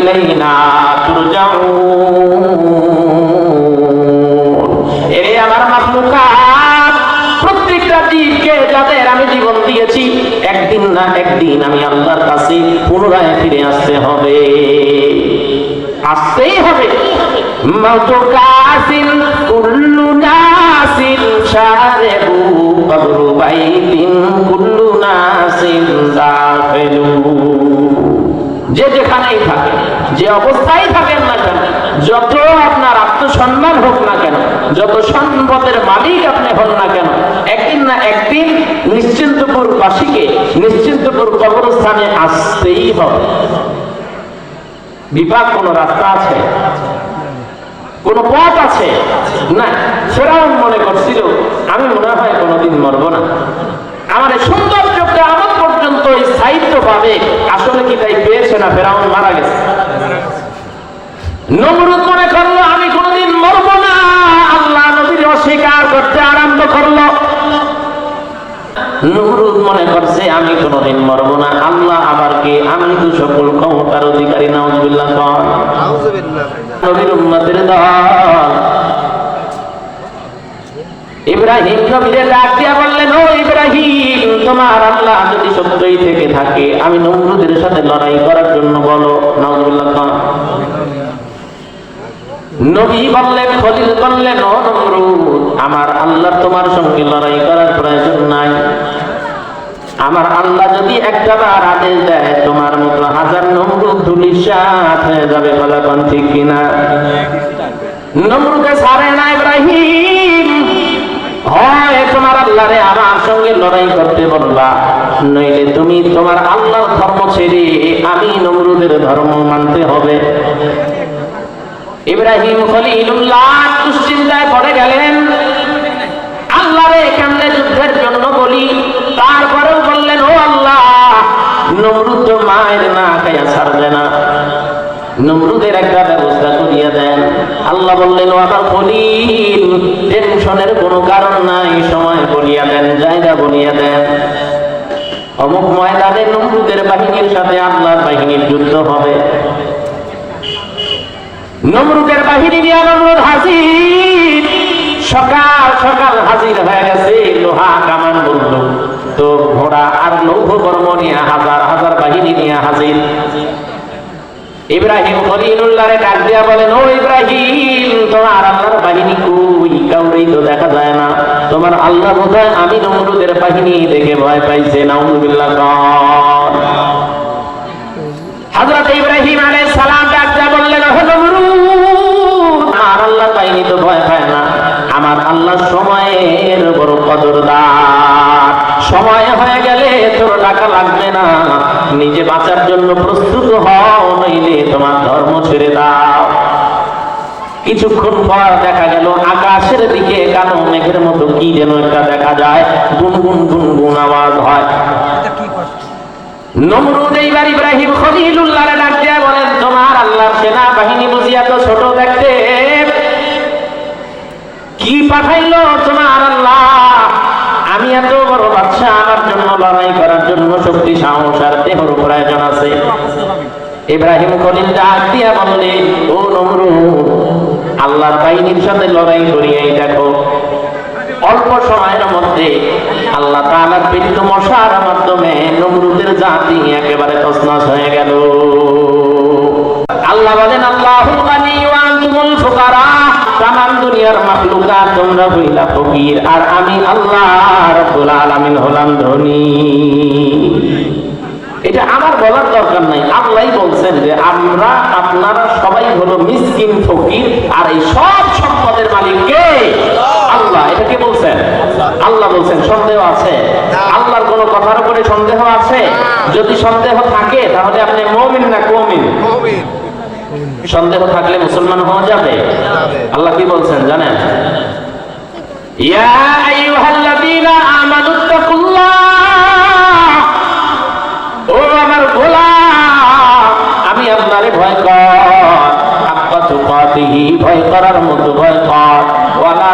ইলাইনা তুরজাউন। এরে আমার মাখলুকাত প্রত্যেকটা জীবকে যাদের আমি জীবন দিয়েছি, একদিন না একদিন আমি আল্লাহর কাছে পুনরায় ফিরে আসতে হবে। আসতেই হবে। কুল্লু নাসিন শারেবু কবরু বাইতিন, কুল্লু নাসিন যে যেখানেই থাকে অবস্থায় থাকেন না কেন? যত আপনার আত্মসম্মান হোক না কেন, যত সম্পদের মালিক আপনি হন না কেন, একদিন না একদিন নিশ্চিন্তপুর বাসীকে নিশ্চিন্তপুর কবরস্থানে আসতেই হবে। বিভাগ কোন রাস্তা আছে? কোন পথ আছে? না, ফেরাউন মনে করছিল, আমি মনে হয় কোনোদিন মরবো না। আমার এই সৌন্দর্যটা আমার পর্যন্ত স্থায়িত্ব পাবে আসলে কি তাই পেয়েছে না ফেরাউন মারা গেছে? নমরুদ মনে করল আমি কোনোদিন মরবো না। আল্লাহ নবীর অস্বীকার করতে আরম্ভ করল। নমরুদ মনে করছে আমি কোনোদিন মরবো না। আল্লাহ আবার কে? আমি তো সকল ক্ষমতার অধিকারী নাউজুবিল্লাহ কন নবীর উম্মতের দল। ইব্রাহিম নবীরে ডাক দিয়া বললেন ও ইব্রাহিম তোমার আল্লাহ যদি সত্যই থেকে থাকে আমি নমরুদের সাথে লড়াই করার জন্য বলো। নাউজুবিল্লাহ কন নবী বললেন খলিল বললেন ও নমরুদ আমার আল্লাহ তোমার সঙ্গে লড়াই করার প্রয়োজন নাই। আমার আল্লাহ যদি একটা বার আদেশ দেয়, তোমার মতো হাজার নমরুদ ধুলির হয়ে যাবে ফলাফল ঠিক কিনা? নমরুদে সারে না ইব্রাহিম। হয় তোমার আল্লাহরে আমার সঙ্গে লড়াই করতে বলবা। নইলে তুমি তোমার আল্লাহর ধর্ম ছেড়ে আমি নমরুদের ধর্ম মানতে হবে। ইব্রাহিম খলিলুল্লাহ দুশ্চিন্তায় পড়ে গেলেন। আল্লাহরে কেমনে যুদ্ধের জন্য বলি? তারপরেও বললেন, ও আল্লাহ, নমরুদ মায়ের না খাইয়া ছাড়বে না। নমরুদের একটা ব্যবস্থা করিয়া দেন। আল্লাহ বললেন, ও আমার খলিল, টেনশনের কোনো কারণ নাই, সময় বলিয়া দেন, জায়গা বলিয়া দেন। অমুক ময়দানে নমরুদের বাহিনীর সাথে আল্লাহর বাহিনীর যুদ্ধ হবে। নমরুদের বাহিনী নিয়ে নমরুদ হাজির সকাল সকাল হাজির হয়ে গেছে লোহা কামান বলল তো ঘোড়া আর লৌহ কর্ম নিয়ে হাজার হাজার বাহিনী নিয়ে হাজির। ইব্রাহিম খলিলুল্লাহরে ডাক দিয়া বলেন ও ইব্রাহিম, তোমার আল্লাহর বাহিনী কই? কাউরেই তো দেখা যায় না। তোমার আল্লাহ বোধহয় আমি নমরুদের বাহিনী দেখে ভয় পাইছে নাউজুবিল্লাহ আল্লাহ বাহিনী তো ভয় পায় না। আমার আল্লাহ সময়ের বড় কদরদার। সময় হয়ে গেলে তোর টাকা লাগবে না। নিজে বাঁচার জন্য প্রস্তুত হও নইলে তোমার ধর্ম ছেড়ে দাও। কিছুক্ষণ পর দেখা গেল আকাশের দিকে কালো মেঘের মতো কি যেন একটা দেখা যায়। গুনগুন গুনগুন আওয়াজ হয়। নমরুদ এইবার ইব্রাহিম খলিলুল্লাহরে ডাক দিয়া বলেন তোমার আল্লাহর সেনা পাঠাইলো তোমার আল্লাহ। আমি এত বড় বাচ্চা আমার জন্য, লড়াই করার জন্য শক্তি, সাহস আর দেহর প্রয়োজন আছে। ইব্রাহিম খলিল ডাক দিয়া বললেন ও নমরুদ আল্লাহর বাহিনীর সাথে লড়াই করিয়াই দেখো। অল্প সময়ের মধ্যে আল্লাহ তাআলার প্রেরিত মশার মাধ্যমে নমরুদের জাতি একেবারে তছনছ হয়ে গেল। আল্লাহ বলেন আল্লাহু দুনিয়ার মাখলুকাত তোমরা হইলা ফকির। আর আমি আল্লাহ আলামিন হলাম ধনী। এটা আমার বলার দরকার নাই। আল্লাহই বলছেন যে আমরা, আপনারা সবাই হলো মিসকিন, ফকির, আর এই সব সম্পদের মালিক কে? আল্লাহ। এটা কে বলছেন? আল্লাহ বলছেন। সন্দেহ আছে? আল্লাহর কোন কথার উপরে সন্দেহ আছে? যদি সন্দেহ থাকে, তাহলে আপনি মমিন না কমিন? সন্দেহ থাকলে মুসলমান হওয়া যাবে? আল্লাহ কি বলছেন জানেন? আমি আপনারে ভয় কর। ভয় করার মতো ভয় কর। ওয়ালা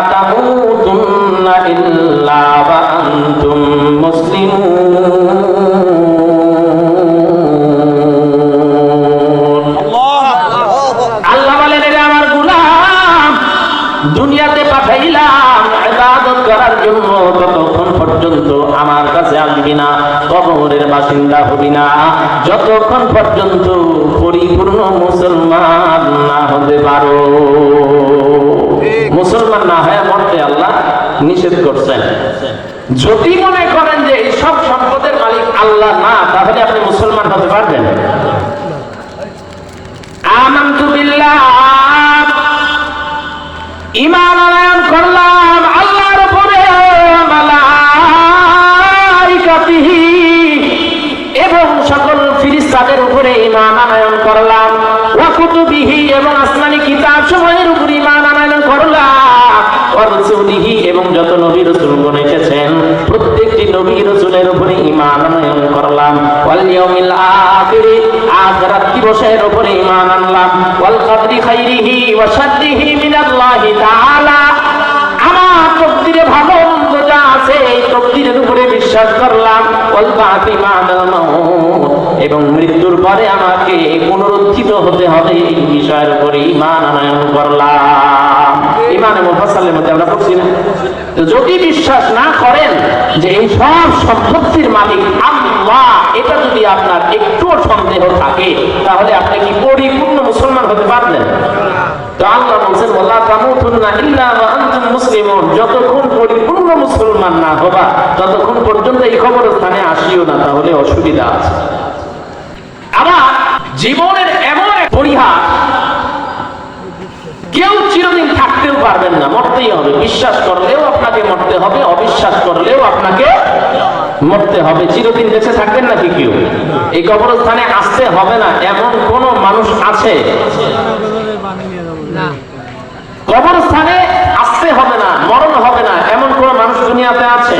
কাছে আসবি না, কবরের বাসিন্দা হবি না। যতক্ষণ পর্যন্ত পরিপূর্ণ মুসলমান না হতে পারো। মুসলমান না হয়ে মরতে আল্লাহ নিষেধ করছেন। যদি মনে করেন যে এই সব সম্পদের মালিক আল্লাহ না, তাহলে আপনি মুসলমান হতে পারবেন। ইমান ইমান আনয়ন করলাম। ওয়া এবং আসমানি কিতাব সময়ের উপর ইমান আনয়ন করলাম। ওয়া এবং যত নবী রাসূল এসেছেন, প্রত্যেকটি নবী রাসূলের উপরে ইমান আনয়ন করলাম। ওয়াল ইয়াউমিল আখিরি, আখিরাত দিবসের উপরে ইমান আনলাম। ওয়াল কদরি খাইরিহি ওয়া শাররিহি মিনাল্লাহি তাআলা। আমার তকদিরে ভালো যা আছে, এই তকদিরের উপরে বিশ্বাস করলাম এবং মৃত্যুর পরে আমাকে পুনরুত্থিত হতে হবে এই বিষয়ের উপরে ইমান আনয়ন করলাম। ইমানে মুফাসালের মধ্যে আমরা পড়ছি না। তো যদি বিশ্বাস না করেন যে এই সব সম্পত্তির মালিক আল্লাহ, এটা যদি আপনার একটু সন্দেহ থাকে, তাহলে আপনি কি পরিপূর্ণ মুসলমান হতে পারবেন? তো আল্লাহ বলছেন, ওয়ালা তামুতুন্না ইল্লা ওয়া আনতুম মুসলিমুন। যতক্ষণ পরিপূর্ণ মুসলমান না হবা ততক্ষণ পর্যন্ত এই কবরস্থানে আসিও না তাহলে অসুবিধা আছে। আবার জীবনের এমন এক পরিহার কেউ চিরদিন থাকতেও পারবেন না মরতেই হবে। বিশ্বাস করলেও আপনাকে মরতে হবে অবিশ্বাস করলেও আপনাকে মরতে হবে। চিরদিন বেঁচে থাকবেন নাকি কেউ? এই কবরস্থানে আসতে হবে না এমন কোন মানুষ আছে? কবরস্থানে আসতে হবে না কবরস্থানে দুনিয়াতে আছে?